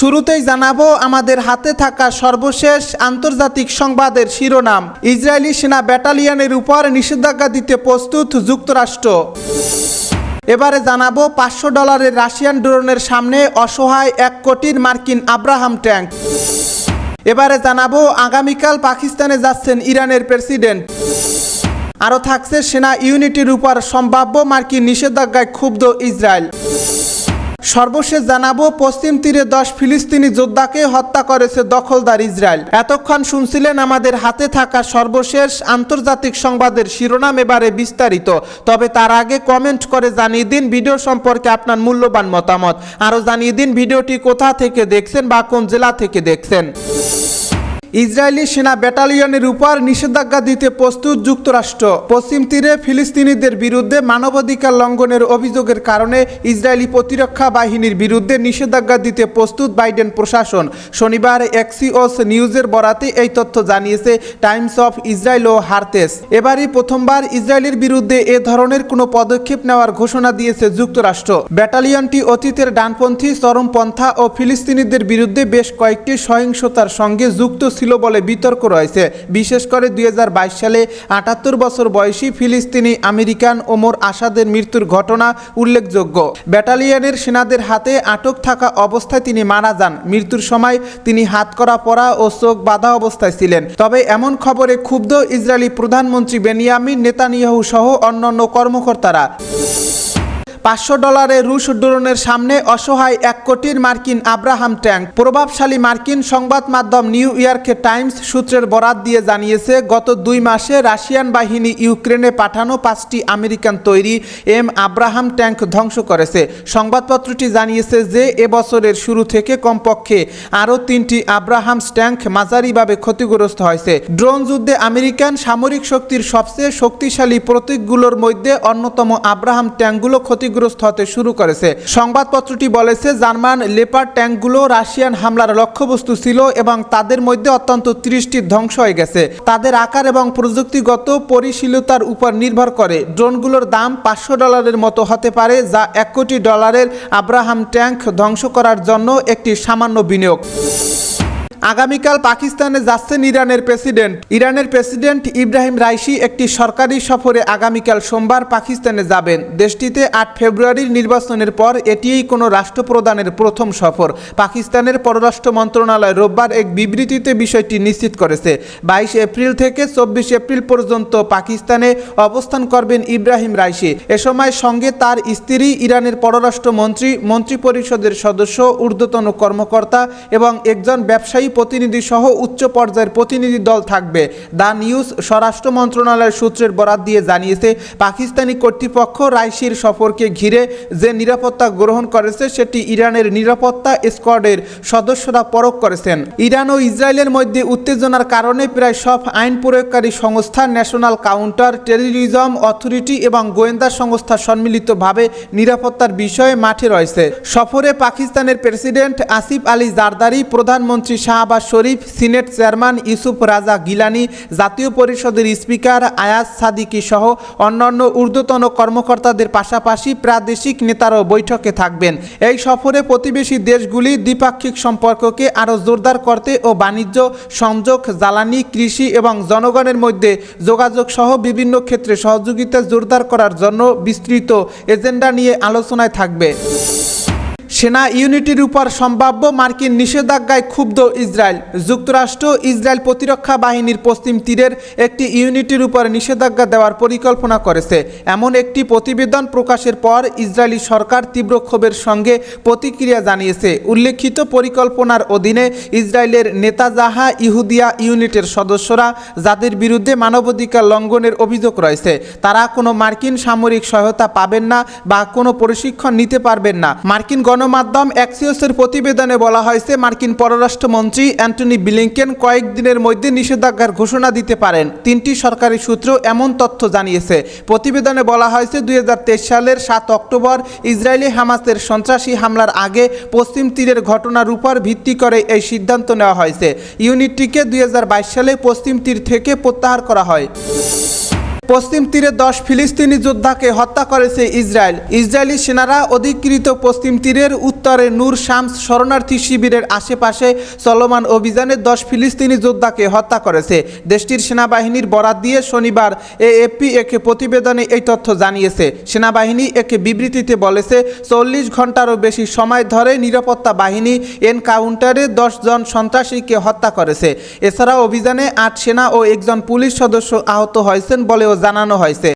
শুরুতেই জানাব, আমাদের হাতে থাকা সর্বশেষ আন্তর্জাতিক সংবাদের শিরোনাম। ইসরায়েলি সেনা ব্যাটালিয়নের উপর নিষেধাজ্ঞা দিতে প্রস্তুত যুক্তরাষ্ট্র। এবারে জানাব, পাঁচশো ডলারের রাশিয়ান ড্রোনের সামনে অসহায় এক কোটির মার্কিন আব্রাহাম ট্যাঙ্ক এবারে জানাব, আগামীকাল পাকিস্তানে যাচ্ছেন ইরানের প্রেসিডেন্ট। আরও থাকছে সেনা ইউনিটির উপর সম্ভাব্য মার্কিন নিষেধাজ্ঞায় ক্ষুব্ধ ইসরায়েল। সর্বশেষ জানাব, পশ্চিম তীরে দশ ফিলিস্তিনি যোদ্ধাকে হত্যা করেছে দখলদার ইসরায়েল। এতক্ষণ শুনছিলেন আমাদের হাতে থাকা সর্বশেষ আন্তর্জাতিক সংবাদের শিরোনাম এবারে বিস্তারিত। তবে তার আগে কমেন্ট করে জানিয়ে দিন ভিডিও সম্পর্কে আপনার মূল্যবান মতামত। আরও জানিয়ে দিন ভিডিওটি কোথা থেকে দেখছেন বা কোন জেলা থেকে দেখছেন। ইসরায়েলি সেনা ব্যাটালিয়নের উপর নিষেধাজ্ঞা দিতে প্রস্তুত যুক্তরাষ্ট্র। পশ্চিম তীরে ফিলিস্তিনিদের বিরুদ্ধে মানবাধিকার লঙ্ঘনের অভিযোগের কারণে ইসরায়েলি প্রতিরক্ষা বাহিনীর বিরুদ্ধে নিষেধাজ্ঞা দিতে প্রস্তুত বাইডেন প্রশাসন। শনিবার এক্সিওস নিউজের বরাতে এই তথ্য জানিয়েছে টাইমস অফ ইসরায়েল ও হার্তেস। এবারই প্রথমবার ইসরায়েলের বিরুদ্ধে এ ধরনের কোনো পদক্ষেপ নেওয়ার ঘোষণা দিয়েছে যুক্তরাষ্ট্র। ব্যাটালিয়নটি অতীতের ডানপন্থী চরমপন্থা ও ফিলিস্তিনিদের বিরুদ্ধে বেশ কয়েকটি সহিংসতার সঙ্গে যুক্ত ছিল বলে বিতর্ক রয়েছে। বিশেষ করে দুই হাজার বাইশ সালে আটাত্তর বছর বয়সী ফিলিস্তিনি আমেরিকান ওমর আসাদের মৃত্যুর ঘটনা উল্লেখযোগ্য। ব্যাটালিয়নের সেনাদের হাতে আটক থাকা অবস্থায় তিনি মারা যান। মৃত্যুর সময় তিনি হাত করা পরা ও চোখ বাঁধা অবস্থায় ছিলেন। তবে এমন খবরে ক্ষুব্ধ ইসরায়েলি প্রধানমন্ত্রী বেনিয়ামিন নেতানিয়াহু সহ অন্যান্য কর্মকর্তারা। পাঁচশো ডলারের রুশ ড্রোনের সামনে অসহায় এক কোটির মার্কিন আব্রাহাম ট্যাঙ্ক প্রভাবশালী মার্কিন সংবাদ মাধ্যম নিউ ইয়র্কে টাইমস সূত্রের বরাত দিয়ে জানিয়েছে, গত দুই মাসে রাশিয়ান বাহিনী ইউক্রেনে পাঠানো পাঁচটি আমেরিকান তৈরি এম আব্রাহাম ট্যাঙ্ক ধ্বংস করেছে। সংবাদপত্রটি জানিয়েছে যে এবছরের শুরু থেকে কমপক্ষে আরও তিনটি আব্রাহামস ট্যাঙ্ক মাঝারিভাবে ক্ষতিগ্রস্ত হয়েছে। ড্রোন যুদ্ধে আমেরিকান সামরিক শক্তির সবচেয়ে শক্তিশালী প্রতীকগুলোর মধ্যে অন্যতম আব্রাহাম ট্যাঙ্কগুলো ক্ষতিগ্রস্ত হতে শুরু করেছে। সংবাদপত্রটি বলেছে, জার্মান লেপার ট্যাঙ্কগুলো রাশিয়ান হামলার লক্ষ্যবস্তু ছিল এবং তাদের মধ্যে অত্যন্ত ত্রিশটি ধ্বংস হয়ে গেছে। তাদের আকার এবং প্রযুক্তিগত পরিশীলতার উপর নির্ভর করে। ড্রোনগুলোর দাম পাঁচশো ডলারের মতো হতে পারে, যা এক কোটি ডলারের আব্রাহাম ট্যাঙ্ক ধ্বংস করার জন্য একটি সামান্য বিনিয়োগ। আগামীকাল পাকিস্তানে যাচ্ছেন ইরানের প্রেসিডেন্ট। ইরানের প্রেসিডেন্ট ইব্রাহিম রাইসি একটি সরকারি সফরে আগামীকাল সোমবার পাকিস্তানে যাবেন। দেশটিতে আট ফেব্রুয়ারির নির্বাচনের পর এটিই কোনো রাষ্ট্রপ্রধানের প্রথম সফর। পাকিস্তানের পররাষ্ট্র মন্ত্রণালয় রোববার এক বিবৃতিতে বিষয়টি নিশ্চিত করেছে। বাইশ এপ্রিল থেকে চব্বিশ এপ্রিল পর্যন্ত পাকিস্তানে অবস্থান করবেন ইব্রাহিম রাইসি। এ সময় সঙ্গে তার স্ত্রী, ইরানের পররাষ্ট্রমন্ত্রী, মন্ত্রিপরিষদের সদস্য, ঊর্ধ্বতন কর্মকর্তা এবং একজন ব্যবসায়ী প্রতিনিধি সহ উচ্চ পর্যায়ের প্রতিনিধি দল থাকবে। দ্য নিউজ স্বরাষ্ট্র মন্ত্রণালয়ের সূত্রের বরাত দিয়ে জানিয়েছে, পাকিস্তানি কর্তৃপক্ষ রাইসির সফরকে ঘিরে যে নিরাপত্তা গ্রহণ করেছে, সেটি ইরানের নিরাপত্তা স্কোয়াডের সদস্যরা পরখ করেছেন। ইরান ও ইসরায়েলের মধ্যে উত্তেজনার কারণে প্রায় সব আইন প্রয়োগকারী সংস্থা ন্যাশনাল কাউন্টার, টেররিজম অথরিটি এবং গোয়েন্দা সংস্থা সম্মিলিতভাবে নিরাপত্তার বিষয়ে মাঠে রয়েছে। সফরে পাকিস্তানের প্রেসিডেন্ট আসিফ আলী জারদারি, প্রধানমন্ত্রী শাহবাজ শরীফ, সিনেট চেয়ারম্যান ইউসুফ রাজা গিলানি, জাতীয় পরিষদের স্পিকার আয়াজ সাদিকি সহ অন্যান্য ঊর্ধ্বতন কর্মকর্তাদের পাশাপাশি প্রাদেশিক নেতারাও বৈঠকে থাকবেন। এই সফরে প্রতিবেশী দেশগুলি দ্বিপাক্ষিক সম্পর্ককে আরও জোরদার করতে ও বাণিজ্য, সংযোগ, জ্বালানি, কৃষি এবং জনগণের মধ্যে যোগাযোগ সহ বিভিন্ন ক্ষেত্রে সহযোগিতা জোরদার করার জন্য বিস্তৃত এজেন্ডা নিয়ে আলোচনায় থাকবে। সেনা ইউনিটির উপর সম্ভাব্য মার্কিন নিষেধাজ্ঞায় ক্ষুব্ধ ইসরায়েল। যুক্তরাষ্ট্র ইসরায়েল প্রতিরক্ষা বাহিনীর পশ্চিম তীরের একটি ইউনিটির উপর নিষেধাজ্ঞা দেওয়ার পরিকল্পনা করেছে। এমন একটি প্রতিবেদন প্রকাশের পর ইসরায়েলি সরকার তীব্র ক্ষোভের সঙ্গে প্রতিক্রিয়া জানিয়েছে। উল্লেখিত পরিকল্পনার অধীনে ইসরায়েলের নেতাজাহা ইহুদিয়া ইউনিটের সদস্যরা যাদের বিরুদ্ধে মানবাধিকার লঙ্ঘনের অভিযোগ রয়েছে, তারা কোনো মার্কিন সামরিক সহায়তা পাবেন না বা কোনো প্রশিক্ষণ নিতে পারবেন না। মার্কিন গণমাধ্যম অ্যাক্সিওসের প্রতিবেদনে বলা হয়েছে, মার্কিন পররাষ্ট্রমন্ত্রী অ্যান্টনি ব্লিংকেন কয়েকদিনের মধ্যে নিষেধাজ্ঞার ঘোষণা দিতে পারেন। তিনটি সরকারি সূত্র এমন তথ্য জানিয়েছে। প্রতিবেদনে বলা হয়েছে, দুই হাজার তেইশ সালের সাত অক্টোবর ইসরায়েলি হামাসের সন্ত্রাসী হামলার আগে পশ্চিম তীরের ঘটনার উপর ভিত্তি করে এই সিদ্ধান্ত নেওয়া হয়েছে। ইউনিটটিকে দুই হাজার বাইশ সালে পশ্চিম তীর থেকে প্রত্যাহার করা হয়। পশ্চিম তীরে দশ ফিলিস্তিনি যোদ্ধাকে হত্যা করেছে ইসরায়েল। ইসরায়েলি সেনারা অধিকৃত পশ্চিম তীরের উত্তর নূর শামস শরণার্থী শিবিরের আশেপাশে চলমান অভিযানে দশ ফিলিস্তিনি যোদ্ধাকে হত্যা করেছে। দেশটির সেনাবাহিনীর বরাত দিয়ে শনিবার এএপি একে প্রতিবেদনে এই তথ্য জানিয়েছে। সেনাবাহিনী একে বিবৃতিতে বলেছে, চল্লিশ ঘন্টারও বেশি সময় ধরে নিরাপত্তা বাহিনী এনকাউন্টারে জন সন্ত্রাসীকে হত্যা করেছে। এছাড়া অভিযানে আট সেনা ও একজন পুলিশ সদস্য আহত হয়েছেন বলেও জানানো হয়েছে।